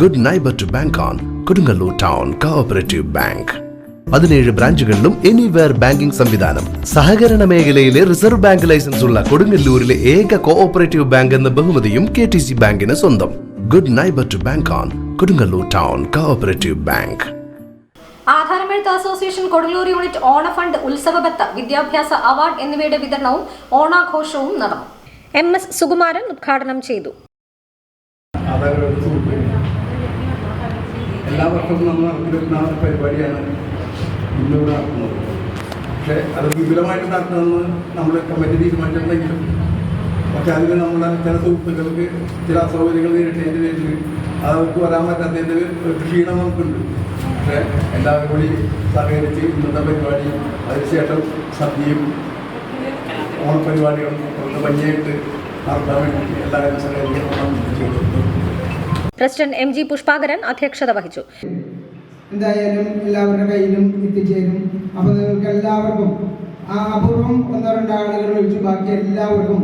Good neighbour to bank on Kodungallur town cooperative bank പതിനേഴ് ബ്രാഞ്ചുകളിലും anywhere banking സംവിധാനം. സഹകരണ മേഖലയിലെ റിസർവ് ബാങ്ക് ലൈസൻസ് ഉള്ള കൊടുങ്ങല്ലൂരിലെ ഏക കോഓപ്പറേറ്റീവ് ബാങ്ക് എന്ന ബഹുമതിയും കെ ടി സി ബാങ്കിന് സ്വന്തം. Good neighbour to bank on Kodungallur town cooperative bank ആധാരമെഴുത്ത് association Kodungallur unit ഓണ ഫണ്ട് ഉത്സവബത്ത വിദ്യാഭ്യാസ അവാർഡ് എന്നിവയുടെ വിതരണവും ഓണാഘോഷവും നടന്നു. എം എസ് സുകുമാരൻ ഉദ്ഘാടനം ചെയ്തു. എല്ലാ വർഷവും നമ്മൾ നടത്തിവരുന്ന പരിപാടിയാണ് ഇന്നിവിടെ നടത്തുന്നത്. പക്ഷേ അത് വിപുലമായിട്ട് നടത്തണമെന്ന് നമ്മൾ കമ്മിറ്റി തീരുമാനിച്ചിട്ടുണ്ടെങ്കിലും പക്ഷെ അതിന് നമ്മുടെ ചില സുഹൃത്തുക്കൾക്ക് ചില അസൗകര്യങ്ങൾ നേരിട്ടതിന്റെ പേരിൽ അതവർക്ക് വരാൻ പറ്റാത്തതിന്റെ ക്ഷീണം നമുക്കുണ്ട്. പക്ഷേ എല്ലാവരും കൂടി സഹകരിച്ച് ഇന്നത്തെ പരിപാടി അതിനുശേഷം സദ്യയും ഓണപരിപാടികളും ഒന്ന് ഭംഗിയായിട്ട് നടത്താൻ വേണ്ടി എല്ലാവരും സഹകരിക്കണം പ്രസിഡന്റ് എം ജി പുഷ്പാകരൻ അധ്യക്ഷത വഹിച്ചു. എന്തായാലും എല്ലാവരുടെ കയ്യിലും എത്തിച്ചേരും. അപ്പോൾ നിങ്ങൾക്ക് എല്ലാവർക്കും ആ അപൂർവം ഒന്നോ രണ്ടോ ആളുകൾ ബാക്കി എല്ലാവർക്കും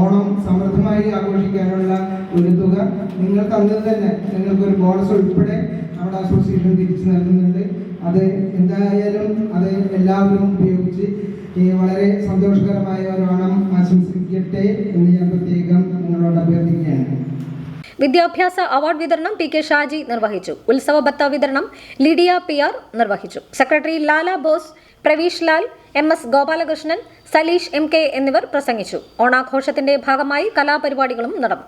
ഓണം സമൃദ്ധമായി ആഘോഷിക്കാനുള്ള ഒരു തുക നിങ്ങൾ തന്നത് തന്നെ. നിങ്ങൾക്ക് ഒരു ബോണസ് ഉൾപ്പെടെ നമ്മുടെ അസോസിയേഷൻ തിരിച്ചു നൽകുന്നുണ്ട്. അത് എന്തായാലും അത് എല്ലാവരും ഉപയോഗിച്ച് വളരെ സന്തോഷകരമായ ഒരു ഓണം ആശംസിക്കട്ടെ വിദ്യാഭ്യാസ അവാർഡ് വിതരണം പി കെ ഷാജി നിർവഹിച്ചു. ഉത്സവ ബത്ത വിതരണം ലിഡിയ പി ആർ നിർവഹിച്ചു. Secretary Lala Bose Praveesh Lal M S Gopalakrishnan Saleesh M K എന്നിവർ പ്രസംഗിച്ചു. ഓണാഘോഷത്തിന്റെ ഭാഗമായി കലാപരിപാടികളും നടന്നു.